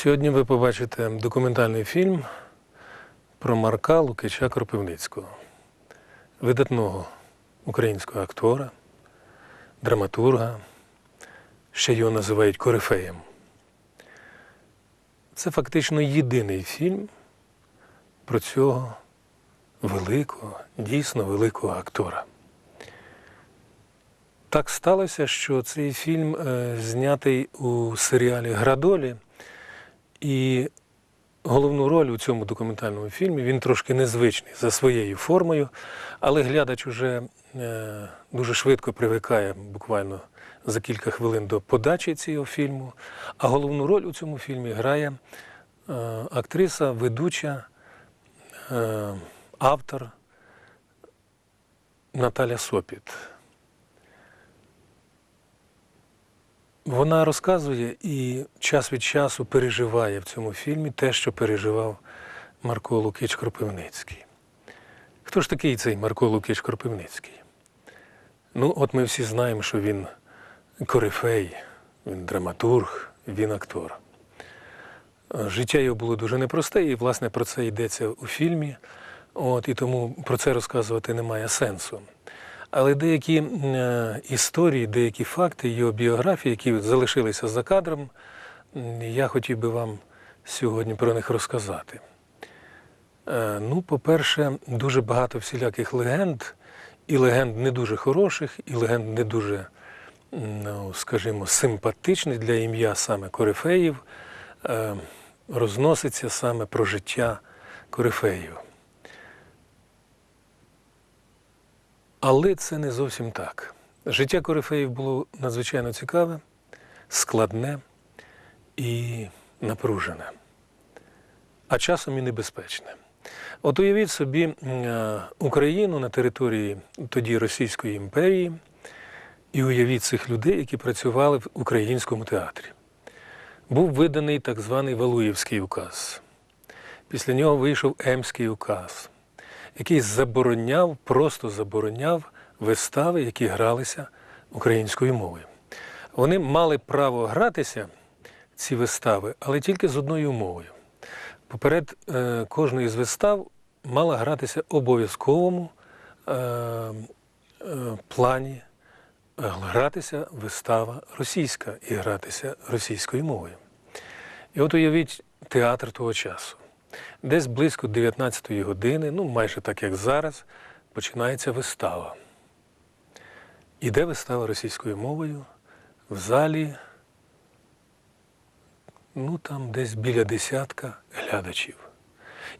Сьогодні ви побачите документальний фільм про Марка Лукича Кропивницького, видатного українського актора, драматурга, ще його називають корифеєм. Це фактично єдиний фільм про цього великого, дійсно великого актора. Так сталося, що цей фільм е, знятий у серіалі Градолі, і головну роль у цьому документальному фільмі він трошки незвичний за своєю формою, але глядач уже е, дуже швидко привикає буквально за кілька хвилин до подачі цього фільму. А головну роль у цьому фільмі грає е, актриса, ведуча, е, автор Наталя Сопіт. Вона розказує і час від часу переживає в цьому фільмі те, що переживав Марко Лукич Кропивницький. Хто ж такий цей Марко Лукич Кропивницький? Ну, от ми всі знаємо, що він корифей, він драматург, він актор. Життя його було дуже непросте, і, власне, про це йдеться у фільмі. От, і тому про це розказувати немає сенсу. Але деякі е, історії, деякі факти його біографії, які залишилися за кадром, я хотів би вам сьогодні про них розказати. Е, Ну, по-перше, дуже багато всіляких легенд, і легенд не дуже хороших, і легенд не дуже, ну, скажімо, симпатичних для ім'я саме корифеїв, е, розноситься саме про життя корифеїв. Але це не зовсім так. Життя корифеїв було надзвичайно цікаве, складне і напружене, а часом і небезпечне. От уявіть собі е, Україну на території тоді Російської імперії, і уявіть цих людей, які працювали в українському театрі. Був виданий так званий Валуєвський указ. Після нього вийшов Емський указ який забороняв, просто забороняв вистави, які гралися українською мовою. Вони мали право гратися, ці вистави, але тільки з одною умовою. Поперед е, кожної з вистав мала гратися обов'язковому е, е, плані, е, гратися вистава російська і гратися російською мовою. І от уявіть театр того часу. Десь близько 19-ї години, ну майже так як зараз, починається вистава. Іде вистава російською мовою в залі, ну там десь біля десятка глядачів.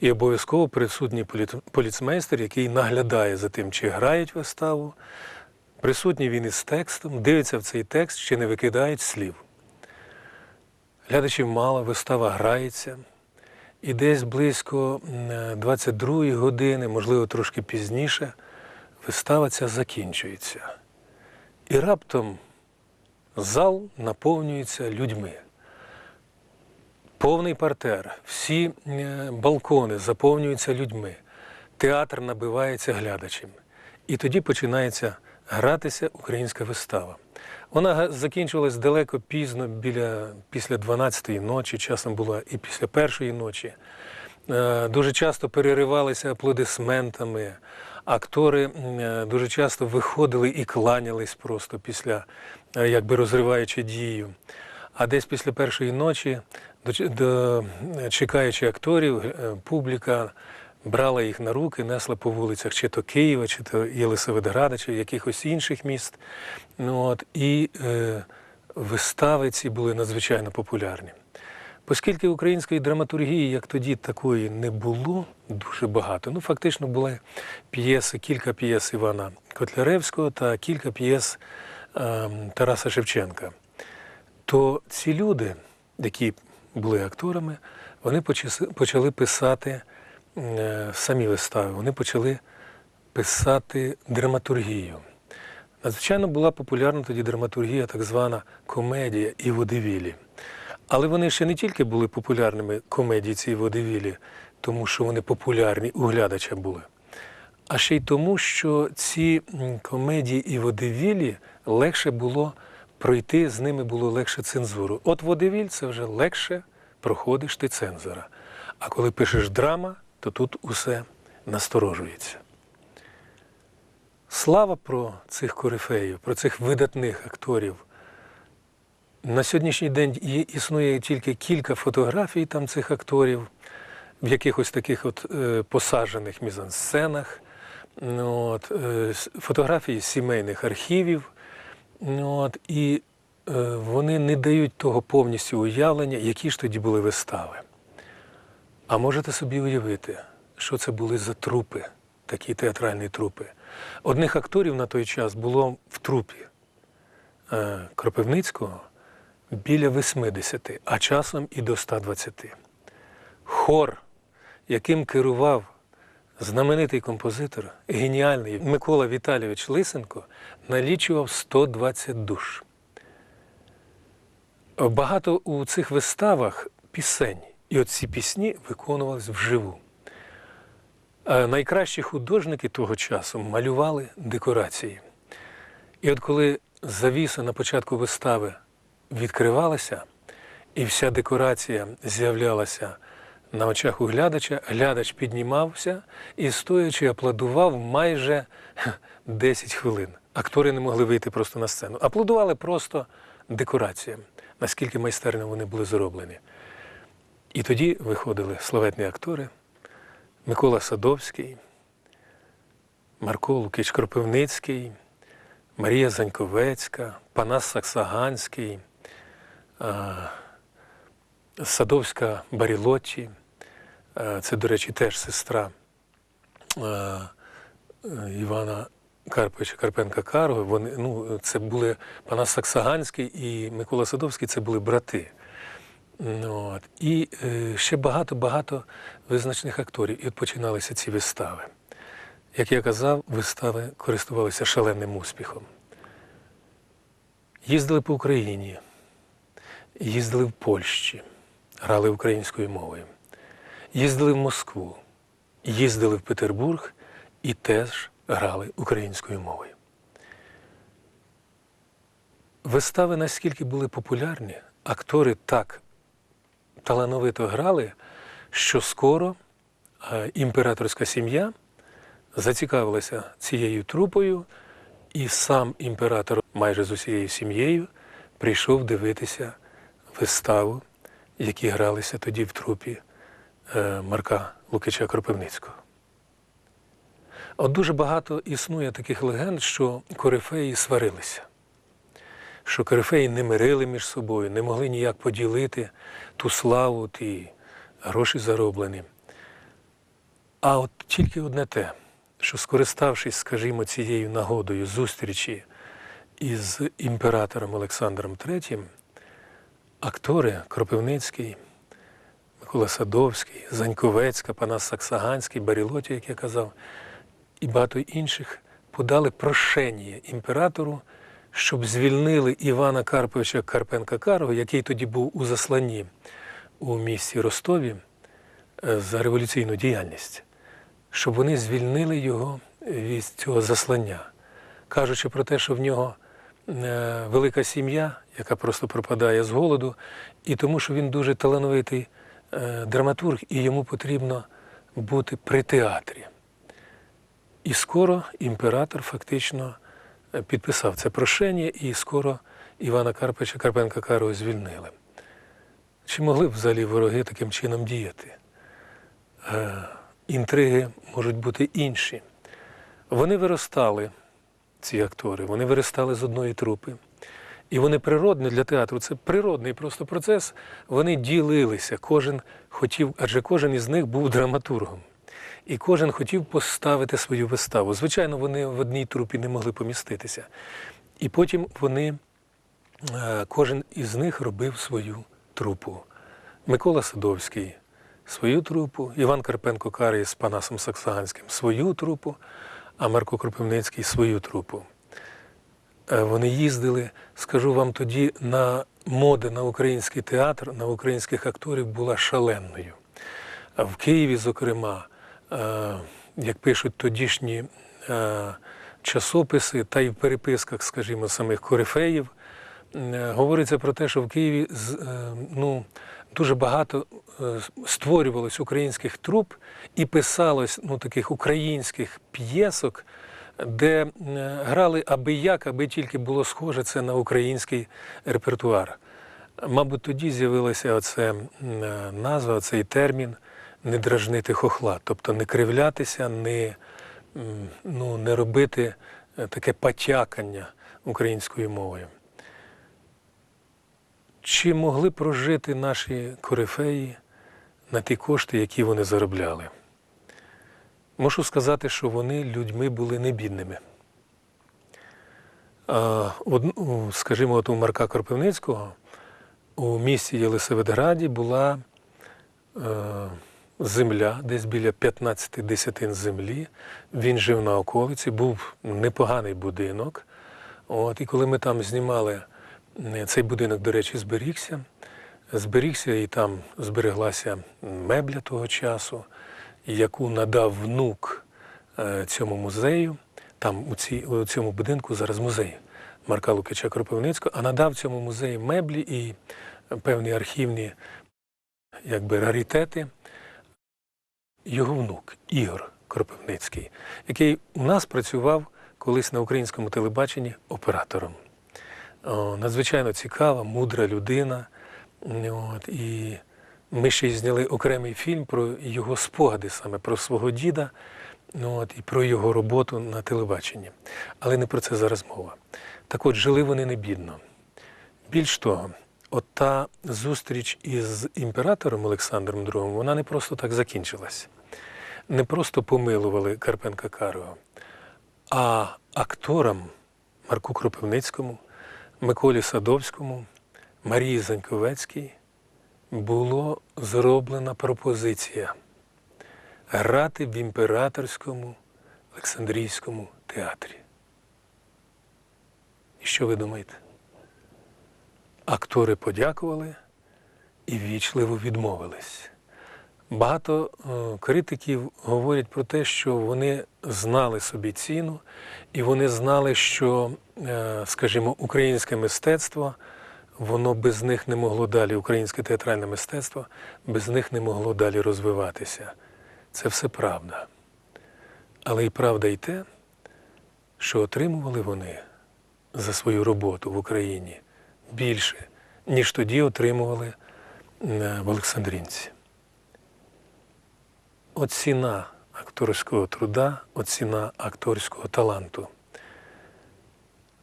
І обов'язково присутній поліцмейстер, який наглядає за тим, чи грають виставу. Присутній він із текстом, дивиться в цей текст, чи не викидають слів. Глядачів мало, вистава грається. І десь близько 22-ї години, можливо, трошки пізніше, вистава ця закінчується. І раптом зал наповнюється людьми. Повний партер, всі е, балкони заповнюються людьми, театр набивається глядачем. І тоді починається гратися українська вистава. Вона закінчувалась далеко пізно, біля, після 12-ї ночі, часом була і після першої ночі. Е, Дуже часто переривалися аплодисментами. Актори е, дуже часто виходили і кланялись просто після, е, якби розриваючи дію. А десь після першої ночі, чекаючи акторів, публіка брала їх на руки, несла по вулицях чи то Києва, чи то Єлисаветграда, чи якихось інших міст. Ну, от, і е, вистави ці були надзвичайно популярні. Оскільки української драматургії, як тоді, такої не було дуже багато. Ну, фактично були п'єси, кілька п'єс Івана Котляревського та кілька п'єс е, Тараса Шевченка. То ці люди, які були акторами, вони почали писати самі вистави, вони почали писати драматургію. Надзвичайно була популярна тоді драматургія, так звана комедія і водевілі. Але вони ще не тільки були популярними комедії ці водевілі, тому що вони популярні у глядача були, а ще й тому, що ці комедії і водевілі легше було пройти, з ними було легше цензуру. От водевіль це вже легше проходиш ти цензора. А коли пишеш драма, то тут усе насторожується. Слава про цих корифеїв, про цих видатних акторів. На сьогоднішній день існує тільки кілька фотографій там цих акторів в якихось таких от е, посаджених мізансценах. Ну, От, е, фотографії сімейних архівів. Ну, От, і е, вони не дають того повністю уявлення, які ж тоді були вистави. А можете собі уявити, що це були за трупи, такі театральні трупи. Одних акторів на той час було в трупі е, Кропивницького біля 80, а часом і до 120. Хор, яким керував знаменитий композитор, геніальний Микола Віталійович Лисенко, налічував 120 душ. Багато у цих виставах пісень, і от ці пісні виконувались вживу. А найкращі художники того часу малювали декорації. І от коли завіса на початку вистави відкривалася, і вся декорація з'являлася на очах у глядача, глядач піднімався і стоячи аплодував майже 10 хвилин. Актори не могли вийти просто на сцену. Аплодували просто декораціям, наскільки майстерно вони були зроблені. І тоді виходили славетні актори Микола Садовський, Марко Лукич Кропивницький, Марія Заньковецька, Панас Саксаганський, Садовська Барілотті, це, до речі, теж сестра Івана Карповича Карпенка Карого. Вони, ну, це були Панас Саксаганський і Микола Садовський це були брати. Ну, От. І е, ще багато-багато визначних акторів. І от починалися ці вистави. Як я казав, вистави користувалися шаленим успіхом. Їздили по Україні, їздили в Польщі, грали українською мовою, їздили в Москву, їздили в Петербург і теж грали українською мовою. Вистави наскільки були популярні, актори так талановито грали, що скоро е, імператорська сім'я зацікавилася цією трупою, і сам імператор майже з усією сім'єю прийшов дивитися виставу, які гралися тоді в трупі е, Марка Лукича Кропивницького. От дуже багато існує таких легенд, що корифеї сварилися що корифеї не мирили між собою, не могли ніяк поділити ту славу, ті гроші зароблені. А от тільки одне те, що скориставшись, скажімо, цією нагодою зустрічі із імператором Олександром III, актори Кропивницький, Микола Садовський, Заньковецька, Панас Саксаганський, Барілоті, як я казав, і багато інших подали прошення імператору щоб звільнили Івана Карповича Карпенка Карого, який тоді був у засланні у місті Ростові е, за революційну діяльність, щоб вони звільнили його від цього заслання, кажучи про те, що в нього е, велика сім'я, яка просто пропадає з голоду, і тому, що він дуже талановитий е, драматург, і йому потрібно бути при театрі. І скоро імператор фактично підписав це прошення, і скоро Івана Карпича Карпенка Карого звільнили. Чи могли б взагалі вороги таким чином діяти? Е, інтриги можуть бути інші. Вони виростали, ці актори, вони виростали з одної трупи. І вони природні для театру, це природний просто процес. Вони ділилися, кожен хотів, адже кожен із них був драматургом. І кожен хотів поставити свою виставу. Звичайно, вони в одній трупі не могли поміститися. І потім вони, е, кожен із них робив свою трупу. Микола Садовський свою трупу, Іван Карпенко Карий з Панасом Саксаганським свою трупу, а Марко Кропивницький свою трупу. Е, Вони їздили, скажу вам тоді, на мода на український театр, на українських акторів була шаленою. В Києві, зокрема, як пишуть тодішні е, часописи, та й в переписках, скажімо, самих корифеїв, е, говориться про те, що в Києві е, ну, дуже багато е, створювалось українських труп і писалось ну, таких українських п'єсок, де е, грали аби як, аби тільки було схоже це на український репертуар. Мабуть, тоді з'явилася оце е, назва, цей термін не дражнити хохла, тобто не кривлятися, не, ну, не робити е, таке потякання українською мовою. Чи могли прожити наші корифеї на ті кошти, які вони заробляли? Можу сказати, що вони людьми були не бідними. Скажімо, от у Марка Кропивницького у місті Єлисаветграді була е, земля, десь біля 15 десятин землі. Він жив на околиці, був непоганий будинок. От, і коли ми там знімали, цей будинок, до речі, зберігся. Зберігся і там збереглася мебля того часу, яку надав внук е, цьому музею. Там у, цій, у цьому будинку зараз музей Марка Лукича Кропивницького, а надав цьому музею меблі і певні архівні якби, раритети. Його внук Ігор Кропивницький, який у нас працював колись на українському телебаченні оператором. О, надзвичайно цікава, мудра людина. От, і ми ще й зняли окремий фільм про його спогади саме про свого діда от, і про його роботу на телебаченні. Але не про це зараз мова. Так от, жили вони не бідно. Більш того, от та зустріч із імператором Олександром II, вона не просто так закінчилась. Не просто помилували Карпенка Карого, а акторам Марку Кропивницькому, Миколі Садовському, Марії Заньковецькій було зроблена пропозиція грати в імператорському Олександрійському театрі. І що ви думаєте? Актори подякували і вічливо відмовились. Багато е, критиків говорять про те, що вони знали собі ціну, і вони знали, що, е, скажімо, українське мистецтво, воно без них не могло далі, українське театральне мистецтво без них не могло далі розвиватися. Це все правда. Але і правда й те, що отримували вони за свою роботу в Україні більше, ніж тоді отримували е, в Олександрінці. От ціна акторського труда, от ціна акторського таланту.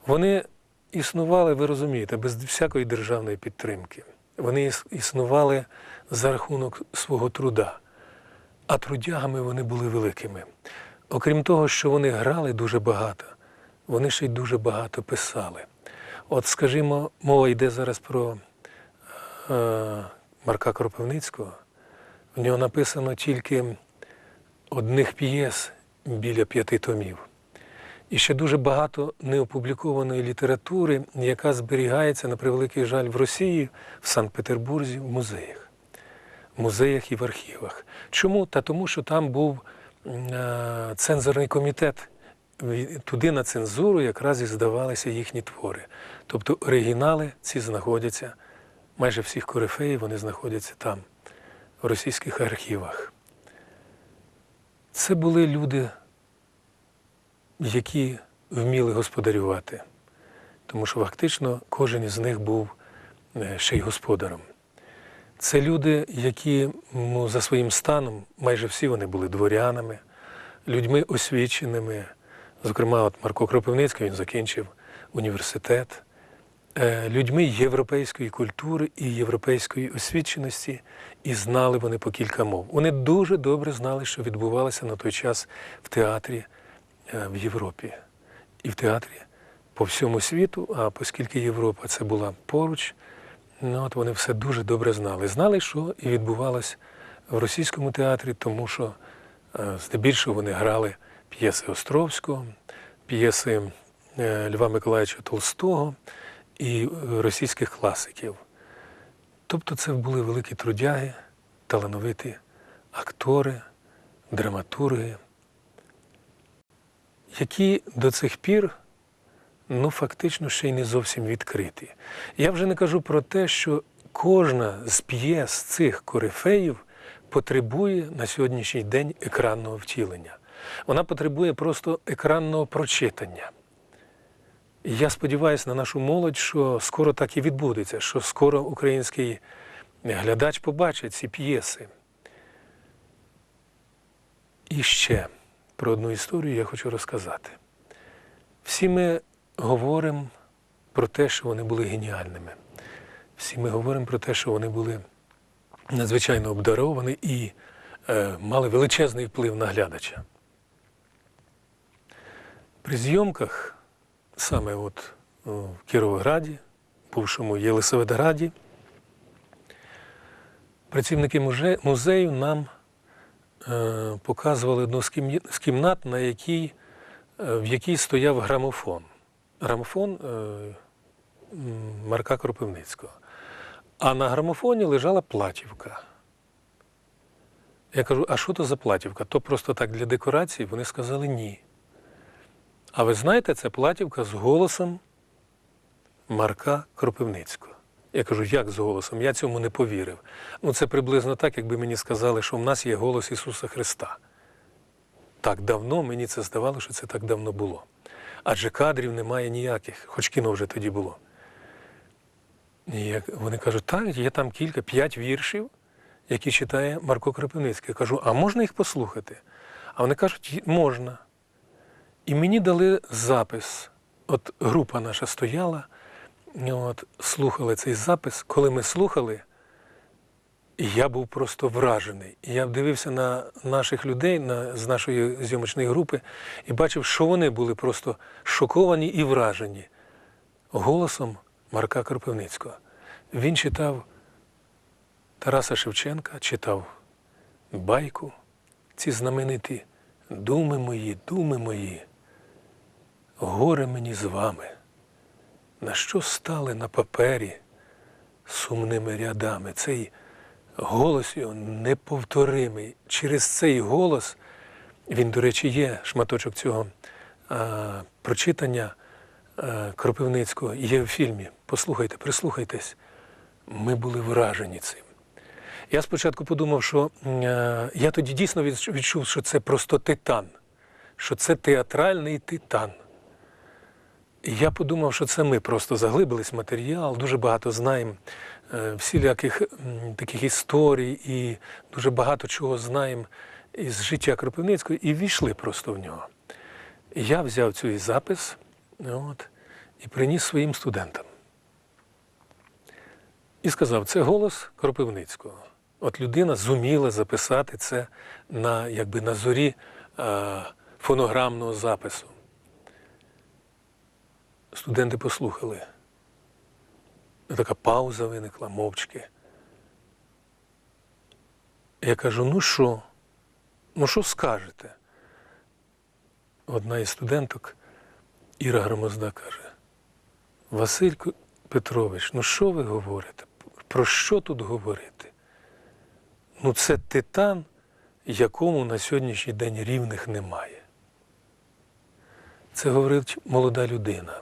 Вони існували, ви розумієте, без всякої державної підтримки. Вони існували за рахунок свого труда. А трудягами вони були великими. Окрім того, що вони грали дуже багато, вони ще й дуже багато писали. От, скажімо, мова йде зараз про е, Марка Кропивницького. В нього написано тільки одних п'єс біля п'яти томів. І ще дуже багато неопублікованої літератури, яка зберігається, на превеликий жаль, в Росії, в Санкт-Петербурзі, в музеях. В музеях і в архівах. Чому? Та тому, що там був е, цензорний комітет. Туди на цензуру якраз і здавалися їхні твори. Тобто оригінали ці знаходяться, майже всіх корифеїв вони знаходяться там, в російських архівах. Це були люди, які вміли господарювати, тому що фактично кожен із них був е, ще й господарем. Це люди, які ну, за своїм станом, майже всі вони були дворянами, людьми освіченими. Зокрема, от Марко Кропивницький він закінчив університет, людьми європейської культури і європейської освіченості, і знали вони по кілька мов. Вони дуже добре знали, що відбувалося на той час в театрі е, в Європі і в театрі по всьому світу. А оскільки Європа це була поруч, ну, от вони все дуже добре знали. Знали, що і відбувалося в російському театрі, тому що е, здебільшого вони грали п'єси Островського, п'єси е, Льва Миколаївича Толстого і е, російських класиків. Тобто це були великі трудяги, талановиті актори, драматурги, які до цих пір ну, фактично ще й не зовсім відкриті. Я вже не кажу про те, що кожна з п'єс цих корифеїв потребує на сьогоднішній день екранного втілення. Вона потребує просто екранного прочитання. Я сподіваюся на нашу молодь, що скоро так і відбудеться, що скоро український глядач побачить ці п'єси. І ще про одну історію я хочу розказати. Всі ми говоримо про те, що вони були геніальними. Всі ми говоримо про те, що вони були надзвичайно обдаровані і е, мали величезний вплив на глядача. При зйомках, саме от в Кіровограді, бувшому Єлисаветграді, працівники музею нам е, показували одну з кімнат, на якій, е, в якій стояв грамофон. Грамофон е, Марка Кропивницького. А на грамофоні лежала платівка. Я кажу, а що то за платівка? То просто так для декорації? Вони сказали ні. А ви знаєте, це платівка з голосом Марка Кропивницького. Я кажу, як з голосом? Я цьому не повірив. Ну, це приблизно так, якби мені сказали, що в нас є голос Ісуса Христа. Так давно мені це здавалося, що це так давно було. Адже кадрів немає ніяких, хоч кіно вже тоді було. І як вони кажуть, так, є там кілька, п'ять віршів, які читає Марко Кропивницький. Я кажу, а можна їх послухати? А вони кажуть, можна. І мені дали запис. От група наша стояла, от, слухали цей запис. Коли ми слухали, я був просто вражений. Я дивився на наших людей на, з нашої зйомочної групи і бачив, що вони були просто шоковані і вражені голосом Марка Кропивницького. Він читав Тараса Шевченка, читав байку, ці знамениті думи мої, думи мої, горе мені з вами, на що стали на папері сумними рядами. Цей голос його неповторимий. Через цей голос, він, до речі, є шматочок цього а, прочитання а, Кропивницького, є в фільмі. Послухайте, прислухайтесь. Ми були вражені цим. Я спочатку подумав, що е, я тоді дійсно відчув, що це просто титан, що це театральний титан. Я подумав, що це ми просто заглибились в матеріал, дуже багато знаємо е, всіляких таких історій і дуже багато чого знаємо із життя Кропивницького і війшли просто в нього. Я взяв цей запис от, і приніс своїм студентам. І сказав, це голос Кропивницького. От людина зуміла записати це на, якби, на зорі е, фонограмного запису. Студенти послухали. Така пауза виникла, мовчки. Я кажу: ну що? Ну що скажете? Одна із студенток, Іра Громозда, каже: Василько Петрович, ну що ви говорите? Про що тут говорити? Ну, це титан, якому на сьогоднішній день рівних немає. Це говорить молода людина.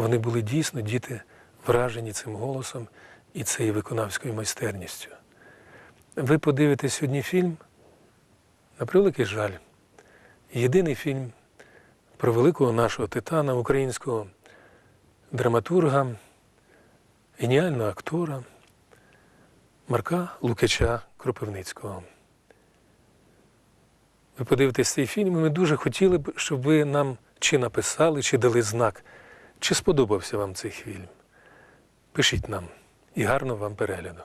Вони були дійсно діти вражені цим голосом і цією виконавською майстерністю. Ви подивитесь сьогодні фільм, на превеликий жаль, єдиний фільм про великого нашого титана, українського драматурга, геніального актора Марка Лукича Кропивницького. Ви подивитесь цей фільм, і ми дуже хотіли б, щоб ви нам чи написали, чи дали знак, чи сподобався вам цей фільм. Пишіть нам і гарного вам перегляду.